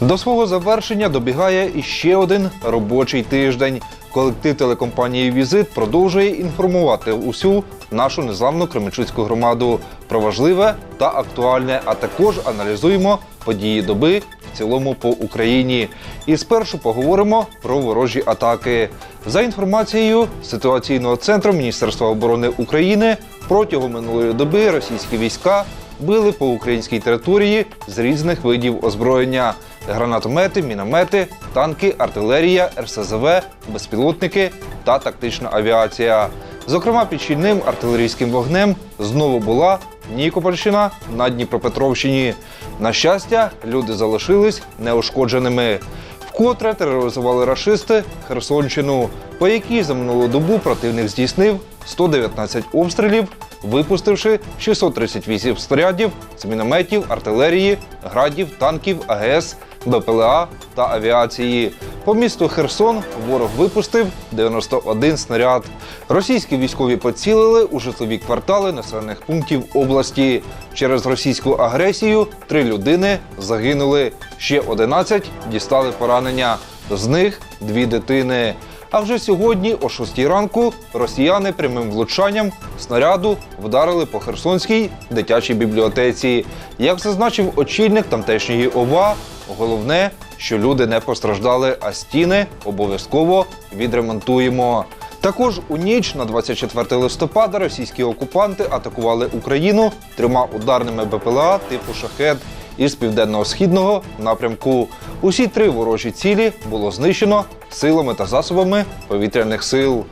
До свого завершення добігає іще один робочий тиждень. Колектив телекомпанії Візит продовжує інформувати усю нашу незламну Кременчуцьку громаду про важливе та актуальне, а також аналізуємо події доби в цілому по Україні. І спершу поговоримо про ворожі атаки. За інформацією ситуаційного центру Міністерства оборони України протягом минулої доби російські війська били по українській території з різних видів озброєння: гранатомети, міномети, танки, артилерія, РСЗВ, безпілотники та тактична авіація. Зокрема, під щільним артилерійським вогнем знову була Нікопольщина на Дніпропетровщині. На щастя, люди залишились неушкодженими. Вкотре тероризували рашисти Херсонщину, по якій за минулу добу противник здійснив 119 обстрілів, випустивши 638 снарядів з мінометів, артилерії, градів, танків, АГС, БПЛА та авіації. По місту Херсон ворог випустив 91 снаряд. Російські військові поцілили у житлові квартали населених пунктів області. Через російську агресію три людини загинули. Ще 11 дістали поранення. З них дві дитини. А вже сьогодні, о 6 ранку, росіяни прямим влучанням снаряду вдарили по Херсонській дитячій бібліотеці. Як зазначив очільник тамтешньої ОВА, головне, що люди не постраждали, а стіни обов'язково відремонтуємо. Також у ніч на 24 листопада російські окупанти атакували Україну трьома ударними БПЛА типу шахет із південно-східного напрямку. Усі три ворожі цілі було знищено силами та засобами повітряних сил.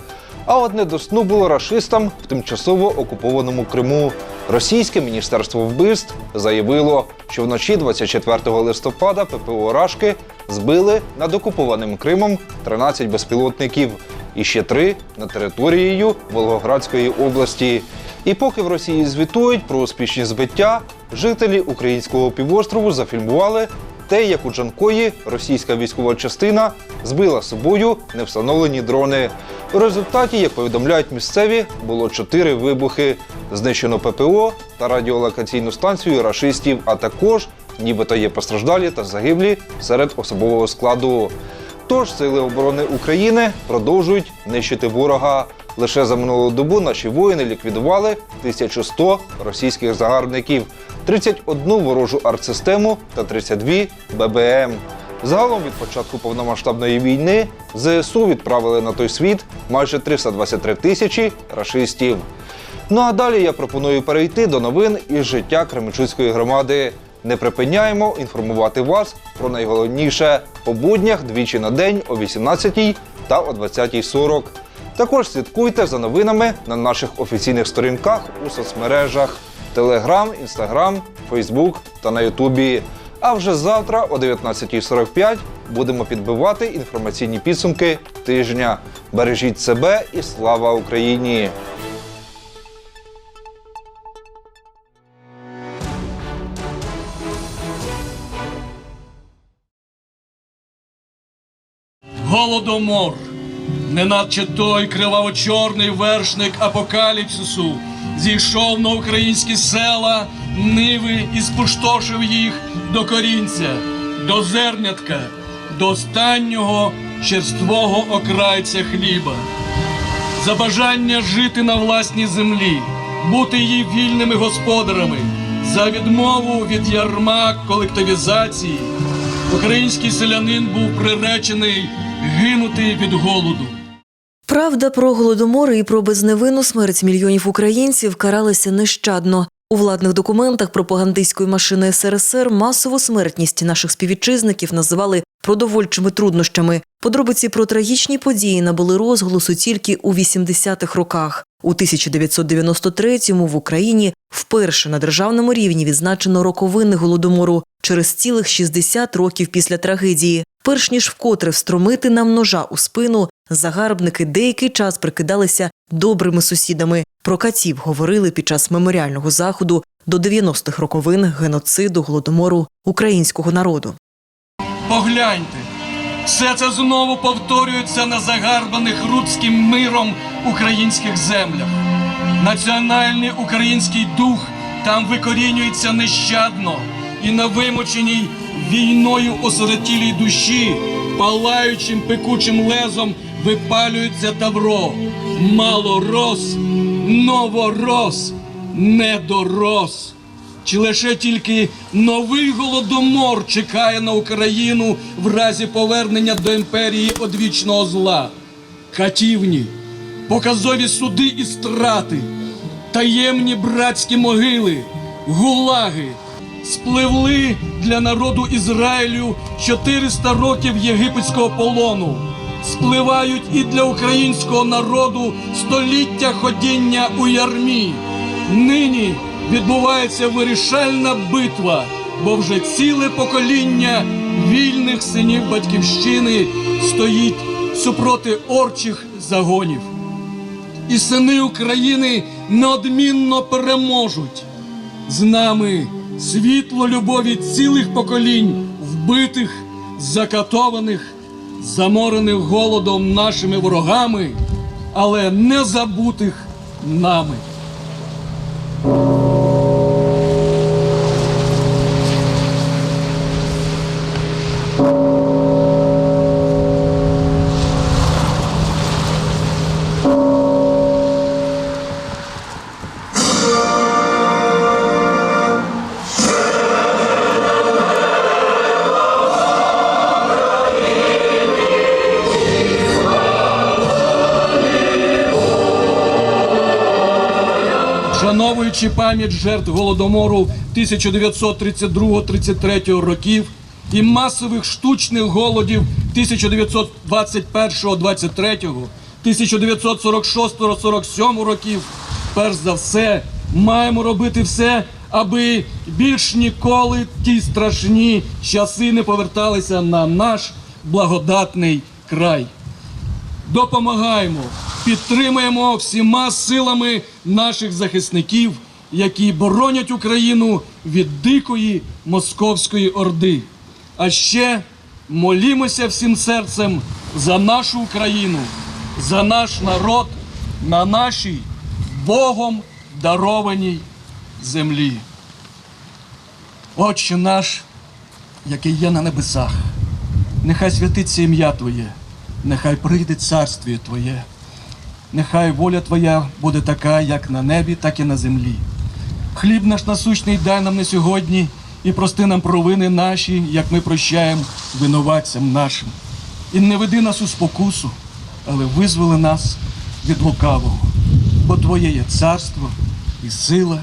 А от не до сну було рашистам в тимчасово окупованому Криму. Російське міністерство вбивств заявило, що вночі 24 листопада ППО Рашки збили над окупованим Кримом 13 безпілотників і ще три над територією Волгоградської області. І поки в Росії звітують про успішні збиття, жителі українського півострову зафільмували те, як у Джанкої російська військова частина збила собою невстановлені дрони. У результаті, як повідомляють місцеві, було чотири вибухи. Знищено ППО та радіолокаційну станцію рашистів, а також нібито є постраждалі та загиблі серед особового складу. Тож сили оборони України продовжують нищити ворога. Лише за минулу добу наші воїни ліквідували 1100 російських загарбників, 31 ворожу артсистему та 32 ББМ. Загалом від початку повномасштабної війни ЗСУ відправили на той світ майже 323 тисячі рашистів. Ну а далі я пропоную перейти до новин із життя Кременчуцької громади. Не припиняємо інформувати вас про найголовніше по буднях двічі на день о 18 та о 20.40. Також слідкуйте за новинами на наших офіційних сторінках у соцмережах Телеграм, Інстаграм, Фейсбук та на Ютубі. А вже завтра о 19.45 будемо підбивати інформаційні підсумки тижня. Бережіть себе і слава Україні! Голодомор, неначе той криваво-чорний вершник апокаліпсису, зійшов на українські села, ниви і спустошив їх до корінця, до зернятка, до останнього черствого окрайця хліба. За бажання жити на власній землі, бути її вільними господарами, за відмову від ярма колективізації, український селянин був приречений гинути від голоду. Правда про голодомори і про безневинну смерть мільйонів українців каралася нещадно. У владних документах пропагандистської машини СРСР масову смертність наших співвітчизників називали продовольчими труднощами. Подробиці про трагічні події набули розголосу тільки у 80-х роках. У 1993-му в Україні вперше на державному рівні відзначено роковини голодомору через цілих 60 років після трагедії. Перш ніж вкотре встромити нам ножа у спину, загарбники деякий час прикидалися добрими сусідами. Про катів говорили під час меморіального заходу до 90-х роковин геноциду голодомору українського народу. Погляньте, все це знову повторюється на загарбаних рудським миром українських землях. Національний український дух там викорінюється нещадно і на вимученій війною осиротілій душі, палаючим пекучим лезом випалюється тавро. Мало рос, новорос, недорос. Чи лише тільки новий голодомор чекає на Україну в разі повернення до імперії одвічного зла? Катівні, показові суди і страти, таємні братські могили, гулаги спливли для народу Ізраїлю 400 років єгипетського полону. Спливають і для українського народу століття ходіння у ярмі. Нині відбувається вирішальна битва, бо вже ціле покоління вільних синів батьківщини стоїть супроти орчих загонів. І сини України неодмінно переможуть. З нами світло любові цілих поколінь, вбитих, закатованих, заморених голодом нашими ворогами, але не забутих нами. Вшановуючи пам'ять жертв голодомору 1932-33 років і масових штучних голодів 1921-23, 1946-47 років, перш за все, маємо робити все, аби більш ніколи ті страшні часи не поверталися на наш благодатний край. Допомагаємо, підтримуємо всіма силами наших захисників, які боронять Україну від дикої московської орди. А ще молімося всім серцем за нашу Україну, за наш народ на нашій Богом дарованій землі. Отче наш, який є на небесах, нехай святиться ім'я Твоє, нехай прийде царствіє Твоє, нехай воля Твоя буде така, як на небі, так і на землі. Хліб наш насущний дай нам на сьогодні і прости нам провини наші, як ми прощаємо винуватцям нашим. І не веди нас у спокусу, але визволи нас від лукавого, бо Твоє є царство і сила,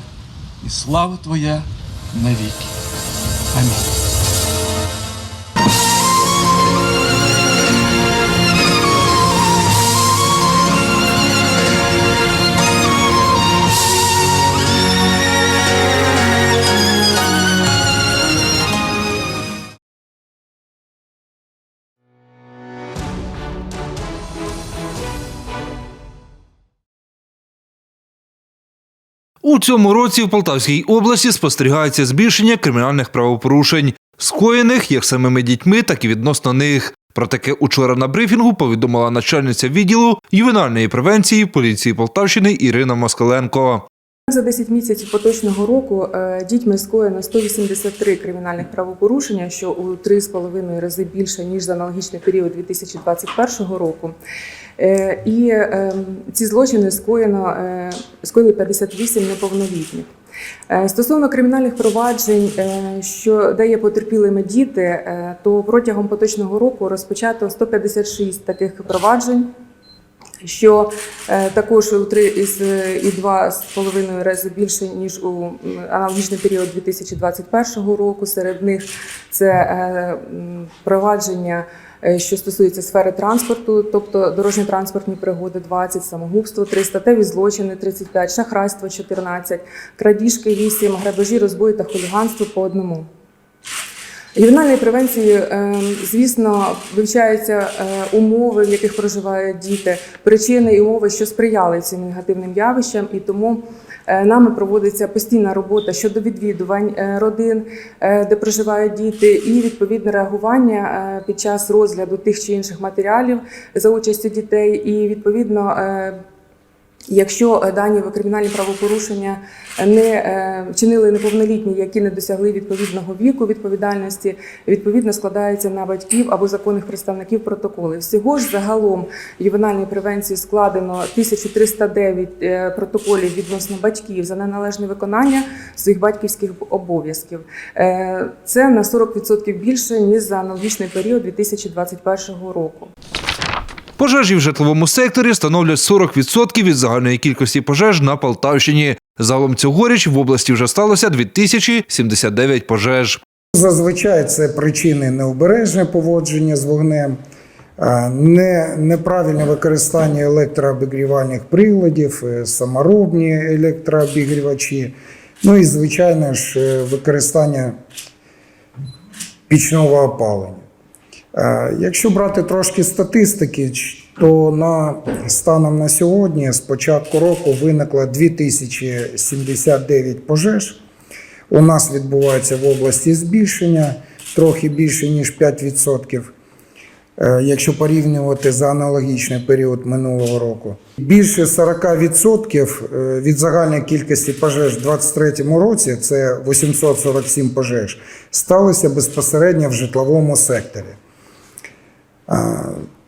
і слава Твоя навіки. Амінь. У цьому році в Полтавській області спостерігається збільшення кримінальних правопорушень, скоєних як самими дітьми, так і відносно них. Про таке учора на брифінгу повідомила начальниця відділу ювенальної превенції поліції Полтавщини Ірина Москаленко. За 10 місяців поточного року е, дітьми скоєно 183 кримінальних правопорушення, що у 3,5 рази більше ніж за аналогічний період 2021 року. Е, І е, ці злочини скоєно е, скоїли 58 неповнолітніх. Е, Стосовно кримінальних проваджень, що де є потерпілими діти, то протягом поточного року розпочато 156 таких проваджень що також у три із е, і два з половиною рази більше ніж у аналогічний період 2021 року. Серед них це провадження, що стосується сфери транспорту, тобто дорожньо-транспортні пригоди 20, самогубство 3, статеві злочини 35, шахрайство 14, крадіжки 8, грабежі, розбої та хуліганство по одному. Ювенальної превенції, е, звісно, вивчаються е, умови, в яких проживають діти, причини і умови, що сприяли цим негативним явищам, і тому е, нами проводиться постійна робота щодо відвідувань е, родин, е, де проживають діти, і відповідне реагування е, під час розгляду тих чи інших матеріалів за участю дітей, і відповідно. Якщо е, дані кримінальні правопорушення не е, чинили неповнолітні, які не досягли відповідного віку відповідальності, відповідно складаються на батьків або законних представників протоколи. Всього ж загалом ювенальної превенції складено 1309 е, протоколів відносно батьків за неналежне виконання своїх батьківських обов'язків. Це на 40% більше ніж за аналогічний період 2021 року. Пожежі в житловому секторі становлять 40% від загальної кількості пожеж на Полтавщині. Загалом цьогоріч в області вже сталося 2079 пожеж. Зазвичай це причини необережне поводження з вогнем, не, неправильне використання електрообігрівальних приладів, е, саморобні електрообігрівачі, ну і, звичайно ж, е, використання пічного опалення. Е, Якщо брати трошки статистики, то на станом на сьогодні з початку року виникло 2079 пожеж. У нас відбувається в області збільшення трохи більше ніж 5%. е, Якщо порівнювати за аналогічний період минулого року, більше 40% е, від загальної кількості пожеж у 2023 році, це 847 пожеж, сталося безпосередньо в житловому секторі.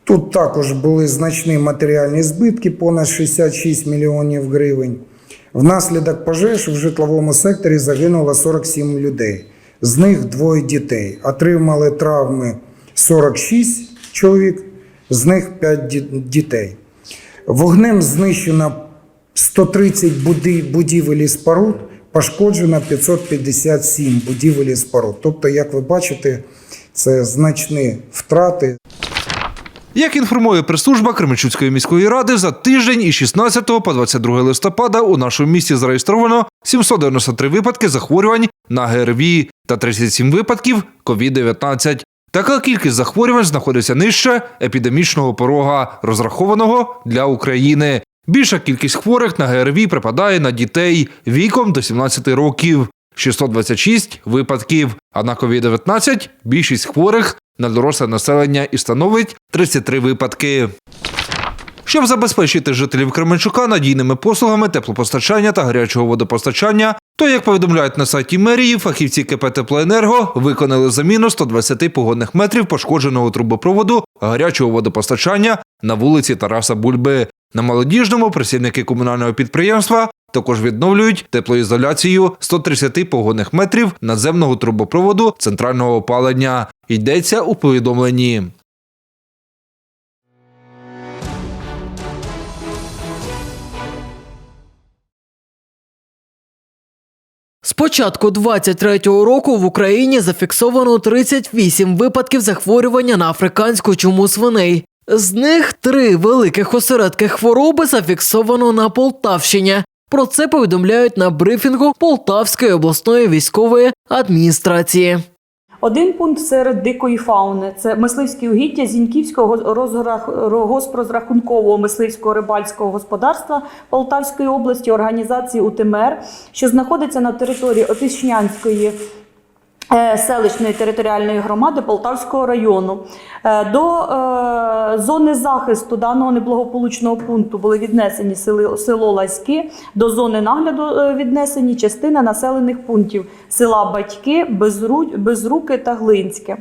Тут також були значні матеріальні збитки, понад 66 мільйонів гривень. Внаслідок пожеж в житловому секторі загинуло 47 людей, з них двоє дітей. Отримали травми 46 чоловік, з них 5 дітей. Вогнем знищено 130 буди- будівель і споруд, пошкоджено 557 будівель і споруд. Тобто, як ви бачите, це значні втрати. Як інформує прес-служба Кременчуцької міської ради, за тиждень із 16 по 22 листопада у нашому місті зареєстровано 793 випадки захворювань на ГРВІ та 37 випадків COVID-19. Така кількість захворювань знаходиться нижче епідемічного порога, розрахованого для України. Більша кількість хворих на ГРВІ припадає на дітей віком до 17 років 626 випадків, а на COVID-19 більшість хворих на доросле населення і становить 33 випадки. Щоб забезпечити жителів Кременчука надійними послугами теплопостачання та гарячого водопостачання, то, як повідомляють на сайті мерії, фахівці КП «Теплоенерго» виконали заміну 120 погодних метрів пошкодженого трубопроводу гарячого водопостачання на вулиці Тараса Бульби. На молодіжному працівники комунального підприємства також відновлюють теплоізоляцію 130 погодних метрів надземного трубопроводу центрального опалення. Йдеться у повідомленні. З початку 23-го року в Україні зафіксовано 38 випадків захворювання на африканську чуму свиней. З них три великих осередки хвороби зафіксовано на Полтавщині. Про це повідомляють на брифінгу Полтавської обласної військової адміністрації. Один пункт серед дикої фауни це мисливські угіддя Зіньківського розрах- госпрозрахункового мисливського рибальського господарства Полтавської області, організації УТМР, що знаходиться на території Отишнянської селищної територіальної громади Полтавського району. Е, До е, зони захисту даного неблагополучного пункту були віднесені село Ласьки, до зони нагляду е, віднесені частина населених пунктів села Батьки, Безру- Безруки та Глинське.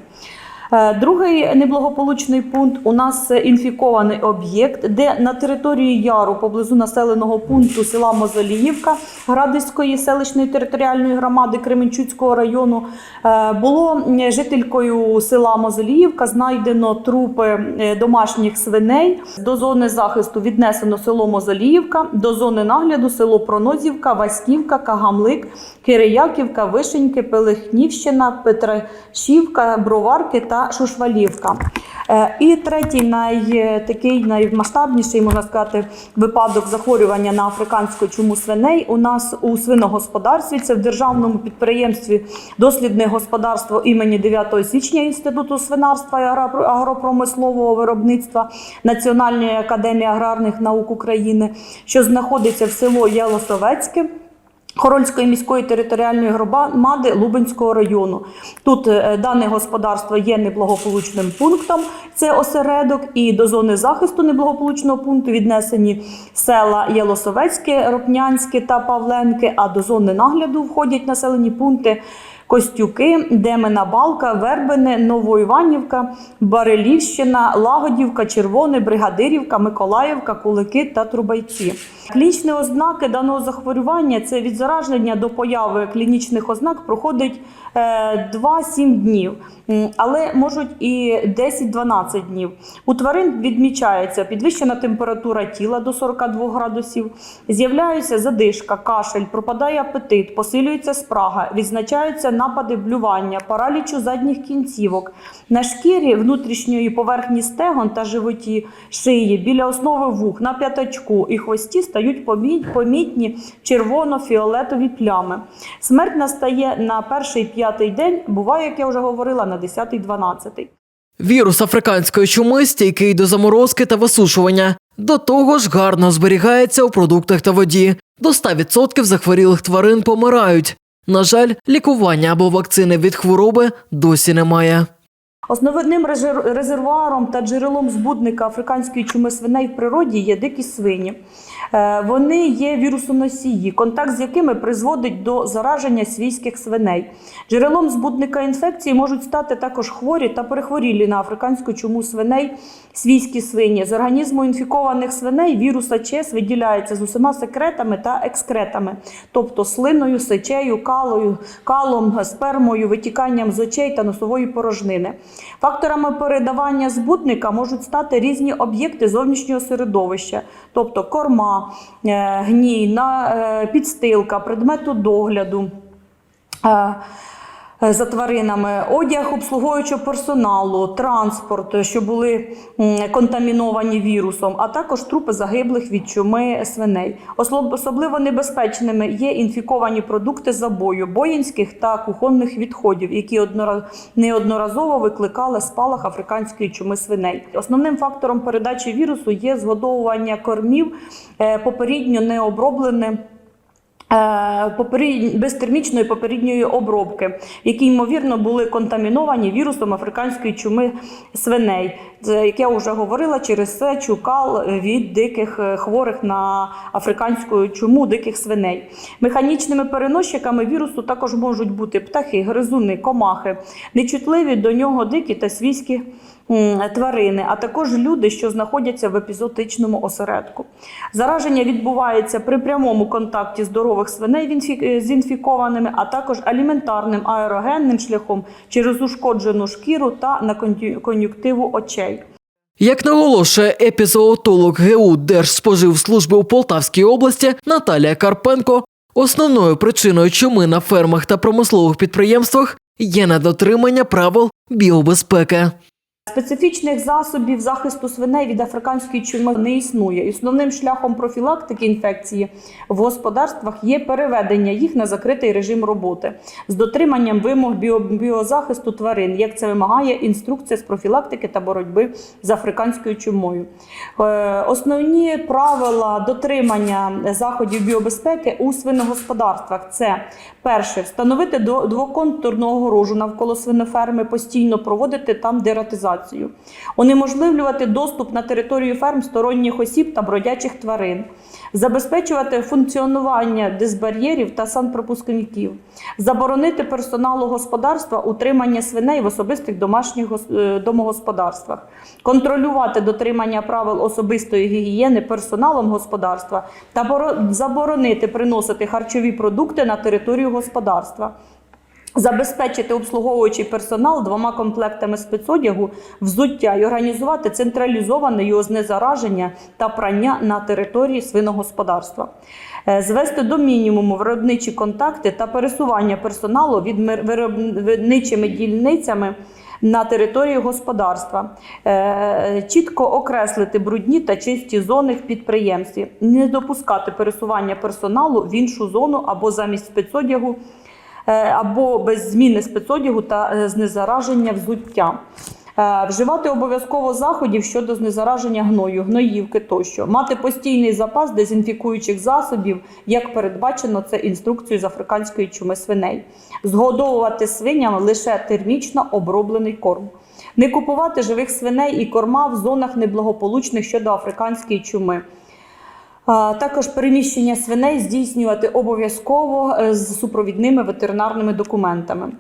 Е, Другий неблагополучний пункт у нас інфікований об'єкт, де на території яру поблизу населеного пункту села Мозоліївка Градиської селищної територіальної громади Кременчуцького району е, було жителькою села Мозоліївка знайдено трупи е, домашніх свиней. До зони захисту віднесено село Мозоліївка, до зони нагляду село Пронозівка, Васьківка, Кагамлик, Кирияківка, Вишеньки, Пелехнівщина, Петрашівка, Броварки та Шушвалівка. Е, І третій най, такий наймасштабніший, можна сказати, випадок захворювання на африканську чуму свиней у нас у свиногосподарстві. Це в державному підприємстві дослідне господарство імені 9 січня Інституту свинарства і агропромислового виробництва Національної академії аграрних наук України, що знаходиться в село Єлосовецьке. Хорольської міської територіальної громади Лубенського району. Тут е, дане господарство є неблагополучним пунктом, це осередок, і до зони захисту неблагополучного пункту віднесені села Єлосовецьке, Ропнянське та Павленке, а до зони нагляду входять населені пункти. Костюки, Демена Балка, Вербини, Новоіванівка, Барелівщина, Лагодівка, Червоне, Бригадирівка, Миколаївка, Кулики та Трубайці. Клінічні ознаки даного захворювання це від зараження до появи клінічних ознак проходить е, 2-7 днів, але можуть і 10-12 днів. У тварин відмічається підвищена температура тіла до 42 градусів, з'являється задишка, кашель, пропадає апетит, посилюється спрага, відзначаються напади блювання, паралічу задніх кінцівок. На шкірі внутрішньої поверхні стегон та животі, шиї, біля основи вух, на п'ятачку і хвості стають помітні червоно-фіолетові плями. Смерть настає на перший п'ятий день, буває, як я вже говорила, на 10-12. Вірус африканської чуми стійкий до заморозки та висушування. До того ж, гарно зберігається у продуктах та воді. До 100% захворілих тварин помирають. На жаль, лікування або вакцини від хвороби досі немає. Основним резер- резервуаром та джерелом збудника африканської чуми свиней в природі є дикі свині. Е, Вони є вірусоносії, контакт з якими призводить до зараження свійських свиней. Джерелом збудника інфекції можуть стати також хворі та перехворілі на африканську чуму свиней свійські свині. З організму інфікованих свиней вірус АЧС виділяється з усіма секретами та екскретами, тобто слиною, сечею, калою, калом, спермою, витіканням з очей та носової порожнини. Факторами передавання збудника можуть стати різні об'єкти зовнішнього середовища, тобто корма, е, гній, на- е, підстилка, предмету догляду. Е, За тваринами, одяг обслуговуючого персоналу, транспорт, що були контаміновані вірусом, а також трупи загиблих від чуми свиней. Особливо небезпечними є інфіковані продукти забою, боїнських та кухонних відходів, які однора- неодноразово викликали спалах африканської чуми свиней. Основним фактором передачі вірусу є згодовування кормів е, попередньо необробленим. Е, без термічної попередньої обробки, які ймовірно були контаміновані вірусом африканської чуми свиней, як я вже говорила, через сечу кал від диких е, хворих на африканську чуму диких свиней. Механічними переносчиками вірусу також можуть бути птахи, гризуни, комахи, нечутливі до нього дикі та свійські тварини, а також люди, що знаходяться в епізотичному осередку. Зараження відбувається при прямому контакті здорових свиней е, з інфікованими, а також аліментарним аерогенним шляхом через ушкоджену шкіру та на кон'ю- кон'юктиву очей. Як наголошує епізоотолог ГУ Держспоживслужби у Полтавській області Наталія Карпенко, основною причиною чуми на фермах та промислових підприємствах є недотримання правил біобезпеки. Специфічних засобів захисту свиней від африканської чуми не існує. Основним шляхом профілактики інфекції в господарствах є переведення їх на закритий режим роботи з дотриманням вимог біо- біозахисту тварин, як це вимагає інструкція з профілактики та боротьби з африканською чумою. Е, Основні правила дотримання заходів біобезпеки у свиногосподарствах це перше встановити двоконтурну огорожу навколо свиноферми, постійно проводити там дератизацію, унеможливлювати доступ на територію ферм сторонніх осіб та бродячих тварин, забезпечувати функціонування дисбар'єрів та санпропускників, заборонити персоналу господарства утримання свиней в особистих домашніх е, домогосподарствах, контролювати дотримання правил особистої гігієни персоналом господарства та заборонити приносити харчові продукти на територію господарства. Забезпечити обслуговуючий персонал двома комплектами спецодягу, взуття і організувати централізоване його знезараження та прання на території свиногосподарства. Е, Звести до мінімуму виробничі контакти та пересування персоналу від виробничими дільницями на території господарства, Е, чітко окреслити брудні та чисті зони в підприємстві, не допускати пересування персоналу в іншу зону або замість спецодягу або без зміни спецодягу та е, знезараження взуття. Е, Вживати обов'язково заходів щодо знезараження гною, гноївки тощо, мати постійний запас дезінфікуючих засобів, як передбачено це інструкцією з африканської чуми свиней, згодовувати свиням лише термічно оброблений корм. Не купувати живих свиней і корма в зонах неблагополучних щодо африканської чуми. Також переміщення свиней здійснювати обов'язково е, з супровідними ветеринарними документами.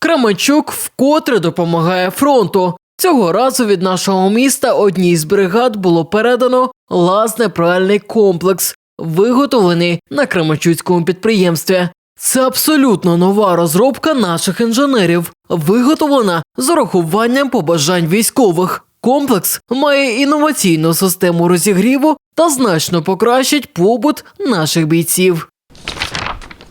Кременчук вкотре допомагає фронту. Цього разу від нашого міста одній з бригад було передано лазне пральний комплекс, виготовлений на Кременчуцькому підприємстві. Це абсолютно нова розробка наших інженерів, виготовлена з урахуванням побажань військових. Комплекс має інноваційну систему розігріву та значно покращить побут наших бійців.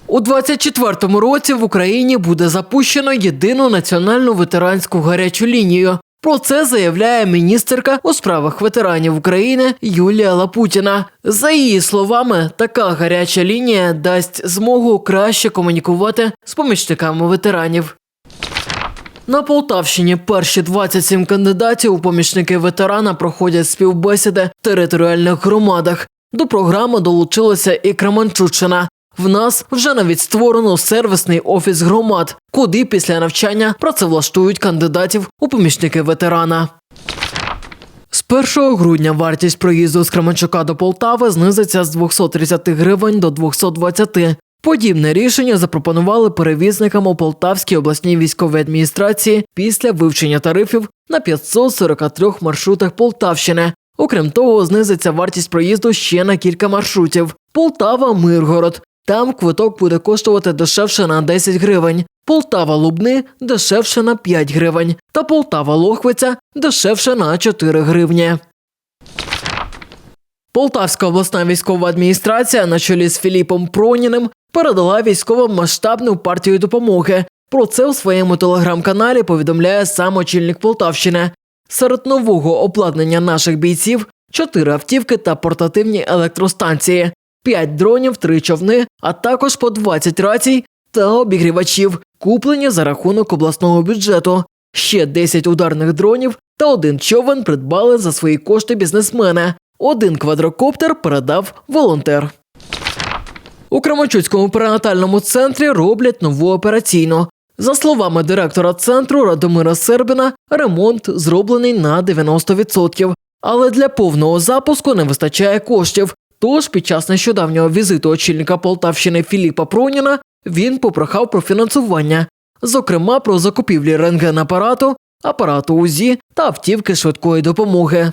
У 24-му році в Україні буде запущено єдину національну ветеранську гарячу лінію. Про це заявляє міністерка у справах ветеранів України Юлія Лапутіна. За її словами, така гаряча лінія дасть змогу краще комунікувати з помічниками ветеранів. На Полтавщині перші 27 кандидатів у помічники ветерана проходять співбесіди в територіальних громадах. До програми долучилася і Кременчуччина. В нас вже навіть створено сервісний офіс громад, куди після навчання працевлаштують кандидатів у помічники ветерана. З 1 грудня вартість проїзду з Кременчука до Полтави знизиться з 230 гривень до 220. Подібне рішення запропонували перевізникам у Полтавській обласній військовій адміністрації після вивчення тарифів на 543 маршрутах Полтавщини. Окрім того, знизиться вартість проїзду ще на кілька маршрутів: Полтава, Миргород. Там квиток буде коштувати дешевше на 10 гривень, Полтава Лубни дешевше на 5 гривень, та Полтава Лохвиця дешевше на 4 гривні. Полтавська обласна військова адміністрація на чолі з Філіпом Проніним передала військовим масштабну партію допомоги. Про це у своєму телеграм-каналі повідомляє сам очільник Полтавщини. Серед нового обладнання наших бійців чотири автівки та портативні електростанції, п'ять дронів, три човни, а також по 20 рацій та обігрівачів, куплені за рахунок обласного бюджету. Ще 10 ударних дронів та один човен придбали за свої кошти бізнесмени. Один квадрокоптер передав волонтер. У Крамачуцькому перинатальному центрі роблять нову операційну. За словами директора центру Радомира Сербіна, ремонт зроблений на 90%. Але для повного запуску не вистачає коштів. Тож під час нещодавнього візиту очільника Полтавщини Філіпа Проніна він попрохав про фінансування, зокрема про закупівлі рентген-апарату, апарату УЗІ та автівки швидкої допомоги.